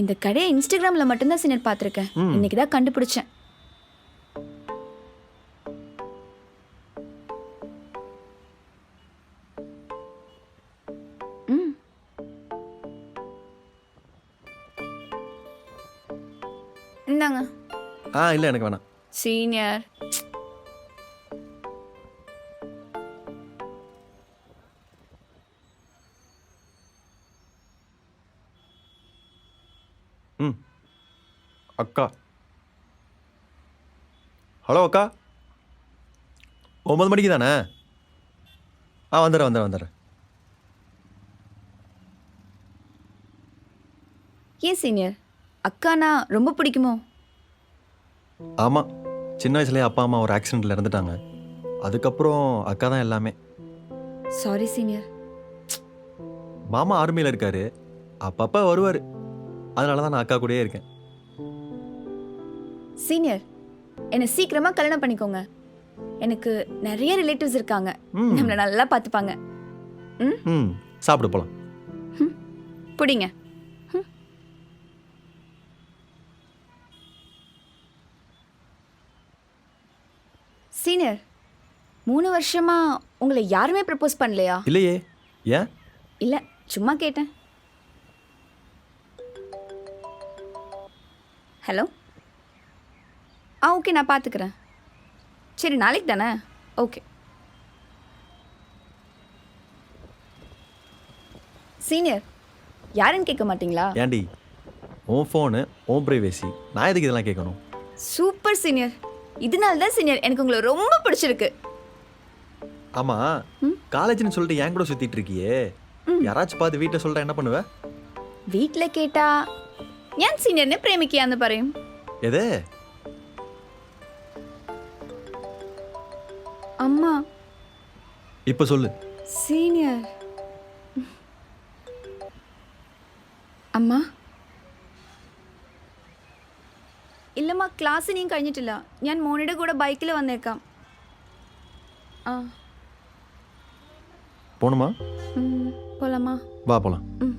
இந்த கடையை இன்ஸ்டாகிராம்ல மட்டும்தான் சீனியர் பார்த்துருக்கேன். இன்னைக்கு தான் கண்டுபிடிச்சேன். இந்தாங்க. ஆ இல்லை எனக்கு வேணாம். சீனியர் அக்கா. ஹலோ அக்கா. ஒம்பது மணிக்கு தானே? ஆ வந்துடுறேன் வந்துடுறேன் வந்துடுறேன். ஏன் சீனியர்? அக்கானா ரொம்ப பிடிக்குமோ? ஆமாம் சின்ன வயசுலேயே அப்பா அம்மா ஒரு ஆக்சிடெண்ட்டில் இறந்துட்டாங்க. அதுக்கப்புறம் அக்கா தான் எல்லாமே. சாரி சீனியர் மாமா ஆர்மியில் இருக்காரு. அப்பப்போ வருவார். அதனால தான் நான் அக்கா கூடயே இருக்கேன். சீனியர் என்னை சீக்கிரமா கல்யாணம் பண்ணிக்கோங்க. எனக்கு நிறைய ரிலேட்டிவ்ஸ் இருக்காங்க. நம்மள நல்லா பார்த்துப்பாங்க. ம்? சாப்பிட போகலாம் பிடிங்க. சீனியர் மூணு வருஷமா உங்களை யாருமே ப்ரப்போஸ் பண்ணலையா? இல்லையே. ஏன்? இல்ல சும்மா கேட்டேன். ஹலோ ஆ ஓகே நான் பார்த்துக்குறேன். சரி நாளைக்கு தானே? ஓகே. சீனியர் யாருன்னு கேட்க மாட்டிங்களா? ஏண்டி உன் ஃபோனு ஓ ப்ரைவேசி நான் எதுக்கு இதெல்லாம் கேட்கணும்? Super senior. இதனால தான் சீனியர் எனக்கு உங்களை ரொம்ப பிடிச்சிருக்கு. ஆமா காலேஜ்னு சொல்லிட்டு என் கூட சுத்திட்டு இருக்கியே. யாராச்சும் பார்த்து வீட்டில் சொல்லிட்டா என்ன பண்ணுவ? வீட்டில் கேட்டா ஏன் சீனியர்னு பிரேமிக்கியான்னு பறையும் எது? അമ്മ இப்போ சொல்லு സീനിയർ അമ്മ ഇല്ലമ്മ ക്ലാസ് ഇനിയും കഴിഞ്ഞിട്ടില്ല ഞാൻ മോണിയുടെ കൂടെ ബൈക്കിൽ വന്നേക്കാം ആ போகணுமா ഉം, പോലമ്മ வா போகலாம் ഉം.